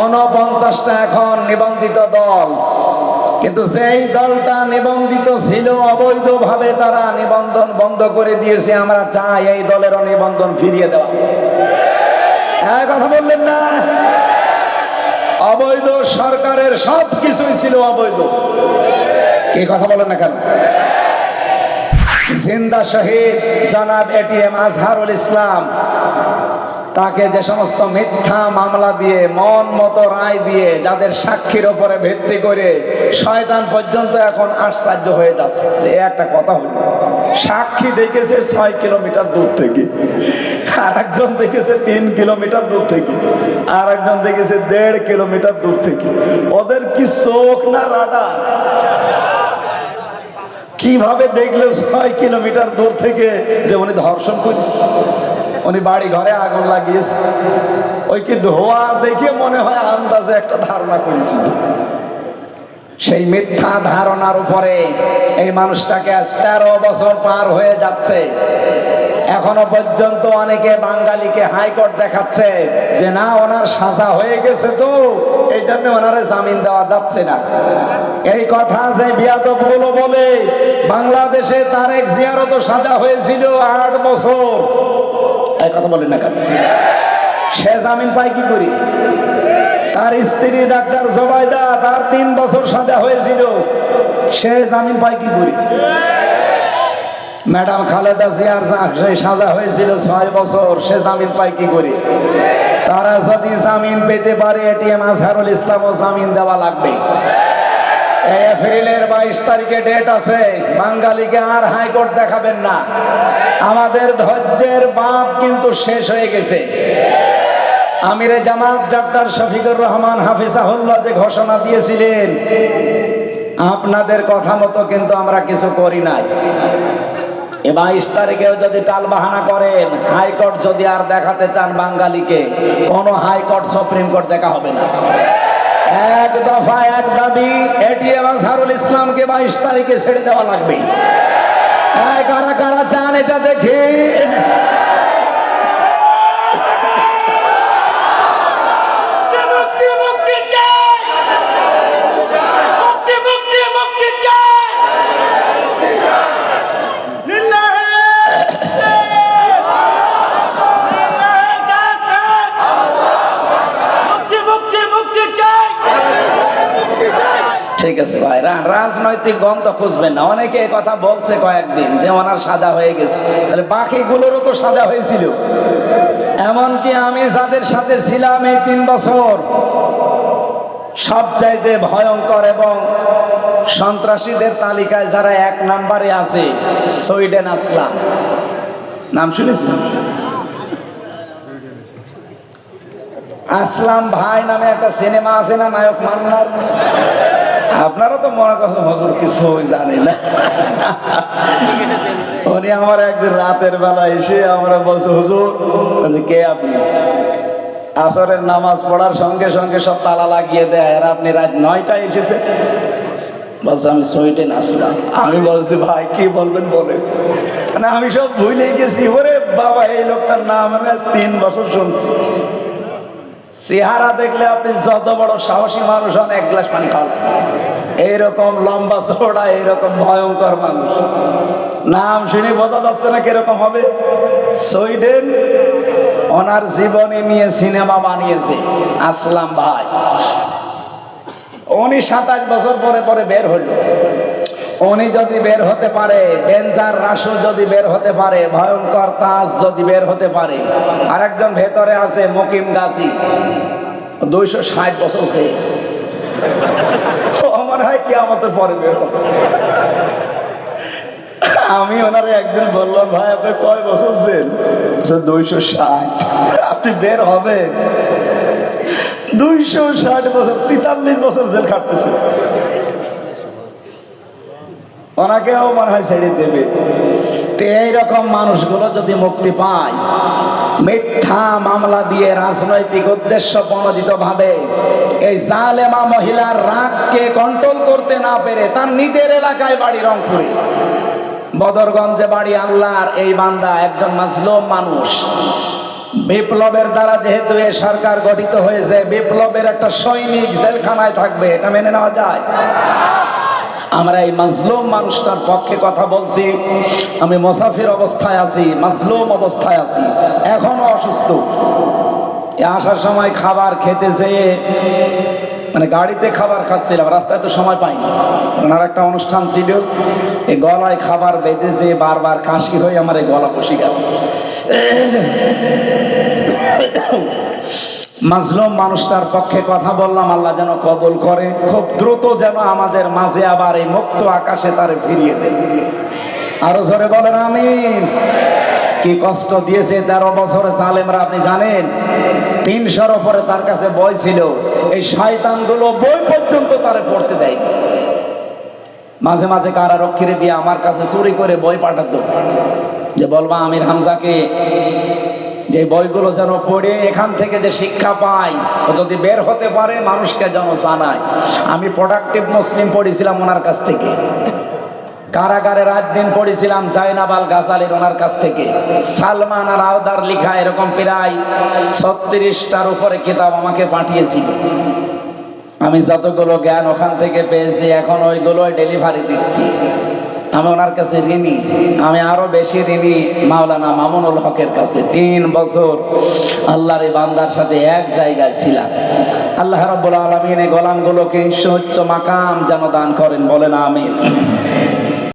অনপঞ্চাশটা এখন নিবন্ধিত দল। কিন্তু যেই দলটা নিবন্ধিত ছিল, অবৈধভাবে তারা নিবন্ধন বন্ধ করে দিয়েছে। আমরা চাই এই দলেরও নিবন্ধন ফিরিয়ে দেওয়া। হ্যাঁ কথা বললেন না? অবৈধ সরকারের সব কিছুই ছিল অবৈধ। কি কথা বলেন না কেন? জিন্দা শহীদ জনাব এটিএম আজহারুল ইসলাম। তাকে যে সমস্ত মিথ্যা মামলা দিয়ে, মন মতো রায় দিয়ে, যাদের সাক্ষীর ওপরে ভিত্তি করে শয়তান পর্যন্ত এখন আশ্চর্য হয়ে যাচ্ছে। যে একটা কথা হলো সাক্ষী দেখেছে ছয় কিলোমিটার দূর থেকে আর একজন দেখেছে তিন কিলোমিটার দূর থেকে আর একজন দেখেছে দেড় কিলোমিটার দূর থেকে। ওদের কি চোখ না রাডার? কীভাবে দেখল ছয় কিলোমিটার দূর থেকে যে উনি ধর্ষণ করেছে? উনি বাড়ি ঘরে আগুন লাগিয়েছে। ওই কি ধোয়া দেখে মনে হয় আন্দাজে একটা ধারণা করেছিল। সেই মিথ্যা ধারণার উপরে এই মানুষটাকে আজ তেরো বছর পার হয়ে যাচ্ছে। এখনও পর্যন্ত অনেকে বাঙালিকে হাইকোর্ট দেখাচ্ছে যে, না, ওনার সাজা হয়ে গেছে তো, এই জন্য ওনারে জামিন দেওয়া যাচ্ছে না। এই কথা যে বিয়াদবগুলো বলে, বাংলাদেশে তারেক জিয়ারও তো সাজা হয়েছিল আট বছর। কথা বলেন না কেন? সে জামিন পায় কি করি? তার স্ত্রী ডাক্তার জবাইদা, তার তিন বছর সাজা হয়েছিল। সে জামিন পায় কি করি? ম্যাডাম খালেদা জিয়ার সাজা হয়েছিল ছয় বছর, সে জামিন পায় কি করি? তারা যদি জামিন পেতে পারে, এটিএম আজহারুল ইসলামও জামিন দেওয়া লাগবে। এপ্রিলের বাইশ তারিখে ডেট আছে। বাঙালিকে আর হাইকোর্ট দেখাবেন না। আমাদের ধৈর্যের বাঁধ কিন্তু শেষ হয়ে গেছে। আমিরে জামাত ডাক্তার শফিকুর রহমান হাফিজাহুল্লাহ যে ঘোষণা দিয়েছিলেন, আপনাদের কথা মতো কিন্তু আমরা কিছু করি নাই। এ বাইশ তারিখেও যদি টাল বাহানা করেন, হাইকোর্ট যদি আর দেখাতে চান বাঙালিকে, কোনো হাইকোর্ট সুপ্রিম কোর্ট দেখা হবে না। এক দফা, এক দাবি এটিএম আজহারুল ইসলামকে বাইশ তারিখে ছেড়ে দেওয়া লাগবে। কারা কারা চান এটা দেখি? ঠিক আছে ভাই। রাজনৈতিক গন্ধ খুঁজবেন না। অনেকে কথা বলছে কয়েকদিন যে ওনার সাজা হয়ে গেছে। তাহলে বাকিগুলোরও তো সাজা হয়েছিল। এমনকি আমি যাদের সাথে ছিলাম এই তিন বছর, সবচাইতে ভয়ঙ্কর এবং সন্ত্রাসীদের তালিকায় যারা এক নাম্বারে আছে, সুইডেন আসলাম। নাম শুনেছিলাম? আসলাম ভাই নামে একটা সিনেমা আছে না, নায়ক মান্নার? আপনারা তো মনে করছেন, হজুর, কিছু জানি না। উনি আমার একদিন রাতের বেলা এসে আমরা বলছে, হুজুর কে আপনি? আসরের নামাজ পড়ার সঙ্গে সঙ্গে সব তালা লাগিয়ে দেয়, আর আপনি রাত নয়টায় এসেছে বলছে, আমি সুইডেন আসলাম আমি বলছি, ভাই, কি বলবেন বলে মানে আমি সব ভুলে গেছি। ওরে বাবা, এই লোকটার নাম আমি তিন বছর শুনছি। চেহারা দেখলে আপনি যত বড় সাহসী মানুষ হন, এক গ্লাস পানি খাওয়া এইরকম লম্বা চোড়া এইরকম ভয়ঙ্কর মানুষ। নাম শুনে বোঝা যাচ্ছে না কীরকম হবে। সুইডেন ওনার জীবনী নিয়ে সিনেমা বানিয়েছে, আসলাম ভাই। উনি সাতাশ বছর পরে পরে বের হইল উনি যদি বের হতে পারে, ডেঞ্জার রাসু যদি বের হতে পারে, ভয়ঙ্কর তাজ যদি বের হতে পারে, আরেকজন ভেতরে আছে মকিম গাছি দুইশো ষাট বছর সে। আমার হয় আমাদের পরে বের হবে। আমি ওনারে একদিন বললাম, ভাই, আপনি কয় বছর ছেন দুইশো ষাট। আপনি বের হবেন। দুইশো ষাট বছর, তেতাল্লিশ বছর জেল খাটতেছে ওনাকেও মনে হয় ছেড়ে দেবে। তো এইরকম মানুষগুলো যদি মুক্তি পায়, মিথ্যা মামলা দিয়ে রাজনৈতিক উদ্দেশ্য প্রণোদিত ভাবে এই জালেমা মহিলার রাগকে কন্ট্রোল করতে না পেরে তার নিজের এলাকায় বাড়ি রংপুরে। বদরগঞ্জে বাড়ি আল্লাহর এই বান্দা একজন মাজলুম মানুষ। বিপ্লবের দ্বারা যেহেতু এ সরকার গঠিত হয়েছে, বিপ্লবের একটা সৈনিক জেলখানায় থাকবে, এটা মেনে নেওয়া যায়? আমরা এই মাজলুম মানুষটার পক্ষে কথা বলছি। আমি মোসাফির অবস্থায় আছি, মাজলুম অবস্থায় আছি, এখনও অসুস্থ। আসার সময় খাবার খেতে যেয়ে মানে গাড়িতে খাবার খাচ্ছিলাম, রাস্তায় তো সময় পাইনি। ওনার একটা অনুষ্ঠান ছিল এই গলায় খাবার বেঁধে বেঁধেছে বারবার কাশি হয়ে আমার এই গলা বসে গেল। মাজলুম মানুষটার পক্ষে কথা বললাম, আল্লাহ যেন কবল করে। খুব দ্রুত যেন আমাদের মাঝে আবার এই মুক্ত আকাশে তারে ফিরিয়ে দেন আরও জোরে বলেন আমি কি কষ্ট দিয়েছে তেরো বছরে জালেমরা, আপনি জানেন? তিনশোর ওপরে তার কাছে বই ছিল। এই শয়তানগুলো বই পর্যন্ত তারে পড়তে দেয়। মাঝে মাঝে কারারক্ষীরে দিয়ে আমার কাছে চুরি করে বই পাঠাতো। যে বলবা, আমির হামজাকে যে বইগুলো যেন পড়ে এখান থেকে যে শিক্ষা পাই, ও যদি বের হতে পারে, মানুষকে যেন জানায়। আমি প্রোডাক্টিভ মুসলিম পড়েছিলাম ওনার কাছ থেকে। কারাগারে রাত দিন পড়েছিলাম জাইনাবাল গাজালির ওনার কাছ থেকে। সালমান আর আওদার লিখা এরকম প্রায় ছত্রিশটার উপরে কিতাব আমাকে পাঠিয়েছিল। আমি যতগুলো জ্ঞান ওখান থেকে পেয়েছি, এখন ওইগুলোই ডেলিভারি দিচ্ছি। আমি ওনার কাছে ঋণী। আমি আরও বেশি ঋণী মাওলানা মামুনুল হকের কাছে। তিন বছর আল্লাহর বান্দার সাথে এক জায়গায় ছিলাম। আল্লাহ রাব্বুল আলামিন এই গোলামগুলোকে সুচ্চ মাকাম যেন দান করেন, বলেন আমিন।